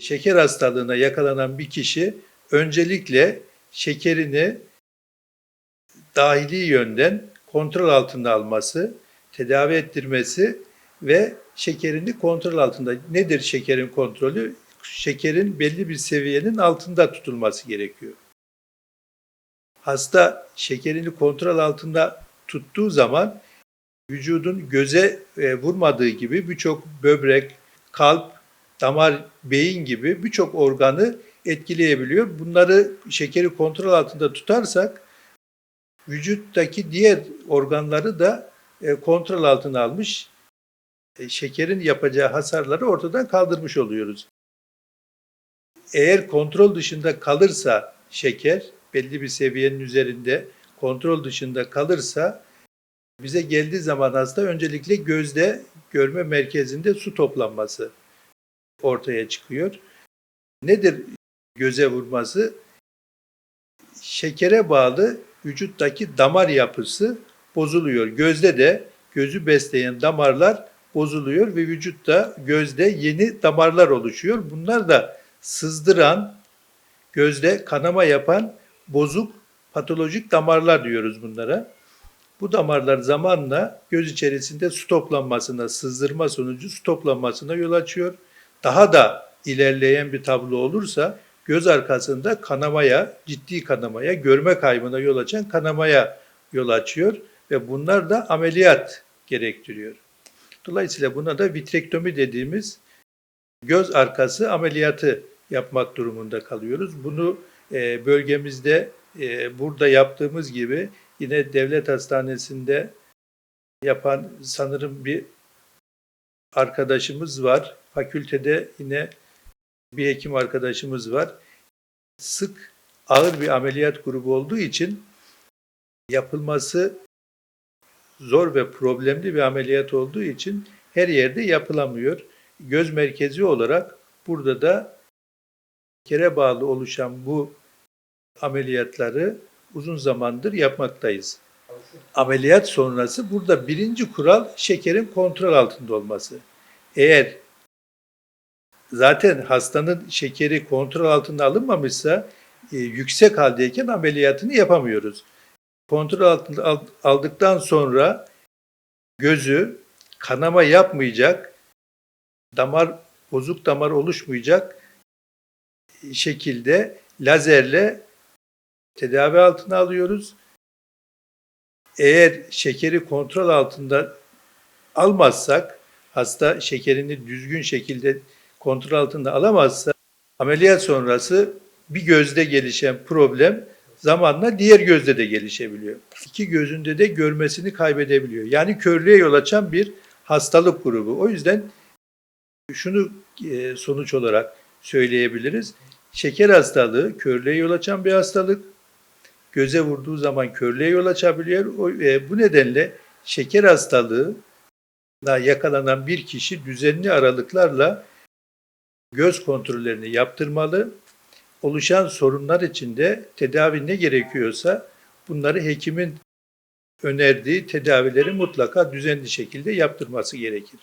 Şeker hastalığına yakalanan bir kişi öncelikle şekerini dahili yönden kontrol altında alması, tedavi ettirmesi ve şekerini kontrol altında. Nedir şekerin kontrolü? Şekerin belli bir seviyenin altında tutulması gerekiyor. Hasta şekerini kontrol altında tuttuğu zaman vücudun göze e, vurmadığı gibi birçok böbrek, kalp, damar, beyin gibi birçok organı etkileyebiliyor. Bunları şekeri kontrol altında tutarsak vücuttaki diğer organları da e, kontrol altına almış, e, şekerin yapacağı hasarları ortadan kaldırmış oluyoruz. Eğer kontrol dışında kalırsa şeker, belli bir seviyenin üzerinde kontrol dışında kalırsa bize geldiği zaman hasta öncelikle gözde görme merkezinde su toplanması ortaya çıkıyor. Nedir göze vurması? Şekere bağlı vücuttaki damar yapısı bozuluyor. Gözde de gözü besleyen damarlar bozuluyor ve vücutta gözde yeni damarlar oluşuyor. Bunlar da sızdıran, gözde kanama yapan bozuk patolojik damarlar diyoruz bunlara. Bu damarlar zamanla göz içerisinde su toplanmasına, sızdırma sonucu su toplanmasına yol açıyor. Daha da ilerleyen bir tablo olursa göz arkasında kanamaya, ciddi kanamaya, görme kaybına yol açan kanamaya yol açıyor ve bunlar da ameliyat gerektiriyor. Dolayısıyla buna da vitrektomi dediğimiz göz arkası ameliyatı yapmak durumunda kalıyoruz. Bunu e, bölgemizde e, burada yaptığımız gibi yine devlet hastanesinde yapan sanırım bir arkadaşımız var. Fakültede yine bir hekim arkadaşımız var. Sık ağır bir ameliyat grubu olduğu için yapılması zor ve problemli bir ameliyat olduğu için her yerde yapılamıyor. Göz merkezi olarak burada da kere bağlı oluşan bu ameliyatları uzun zamandır yapmaktayız. Ameliyat sonrası burada birinci kural şekerin kontrol altında olması. Eğer zaten hastanın şekeri kontrol altında alınmamışsa e, yüksek haldeyken ameliyatını yapamıyoruz. Kontrol altında al- aldıktan sonra gözü kanama yapmayacak, damar bozuk damar oluşmayacak şekilde lazerle tedavi altına alıyoruz. Eğer şekeri kontrol altında almazsak, hasta şekerini düzgün şekilde kontrol altında alamazsa, ameliyat sonrası bir gözde gelişen problem zamanla diğer gözde de gelişebiliyor. İki gözünde de görmesini kaybedebiliyor. Yani körlüğe yol açan bir hastalık grubu. O yüzden şunu e, sonuç olarak söyleyebiliriz. Şeker hastalığı körlüğe yol açan bir hastalık. Göze vurduğu zaman körlüğe yol açabiliyor. O, e, bu nedenle şeker hastalığına yakalanan bir kişi düzenli aralıklarla göz kontrollerini yaptırmalı. Oluşan sorunlar için de tedavi ne gerekiyorsa bunları hekimin önerdiği tedavileri mutlaka düzenli şekilde yaptırması gerekir.